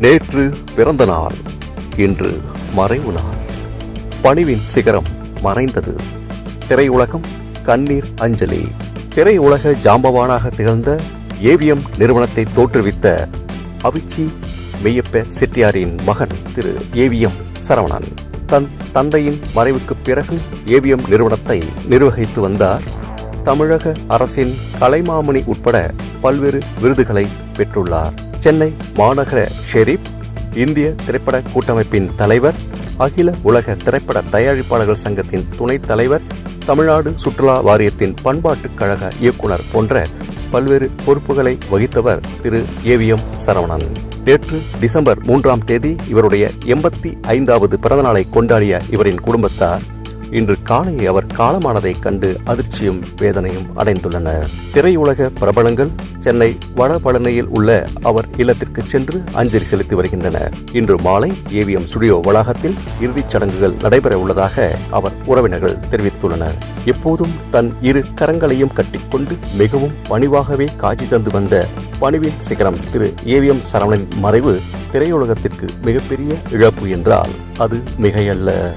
நேற்று பிறந்த நாள் இன்று மறைவு நாள். பணிவின் சிகரம் மறைந்தது. திரையுலகம் கண்ணீர் அஞ்சலி. திரையுலக ஜாம்பவானாக திகழ்ந்த ஏவிஎம் நிறுவனத்தை தோற்றுவித்த அவிச்சி மெய்யப்ப செட்டியாரின் மகன் திரு ஏவிஎம் சரவணன். தன் தந்தையின் மறைவுக்குப் பிறகு ஏவிஎம் நிறுவனத்தை நிர்வகித்து வந்தார். தமிழக அரசின் கலைமாமணி உட்பட பல்வேறு விருதுகளை பெற்றுள்ளார். சென்னை மாநகர ஷெரீப் இந்திய திரைப்பட கூட்டமைப்பின் தலைவர் அகில உலக திரைப்பட தயாரிப்பாளர்கள் சங்கத்தின் துணைத் தலைவர் தமிழ்நாடு சுற்றுலா வாரியத்தின் பண்பாட்டுக் கழக இயக்குனர் போன்ற பல்வேறு பொறுப்புகளை வகித்தவர் திரு. ஏவிஎம் சரவணன். நேற்று டிசம்பர் மூன்றாம் தேதி இவருடைய எண்பத்தி ஐந்தாவது பிறந்தநாளை கொண்டாடிய இவரின் குடும்பத்தார் இன்று காலை அவர் காலமானதைக் கண்டு அதிர்ச்சியும் வேதனையும் அடைந்துள்ளனர் திரையுலக பிரபலங்கள் சென்னை வடபழனியில் உள்ள அவர் இல்லத்திற்கு சென்று அஞ்சலி செலுத்தி வருகின்றனர். இன்று மாலை ஏவிஎம் ஸ்டுடியோ வளாகத்தில் இறுதிச் சடங்குகள் நடைபெற உள்ளதாக அவர் உறவினர்கள் தெரிவித்துள்ளனர். எப்போதும் தன் இரு கரங்களையும் கட்டிக்கொண்டு மிகவும் பணிவாகவே காட்சி தந்து வந்த பணிவின் சிகரம் திரு ஏவிஎம் சரவணனின் மறைவு திரையுலகத்திற்கு மிகப்பெரிய இழப்பு என்றால் அது மிகையல்ல.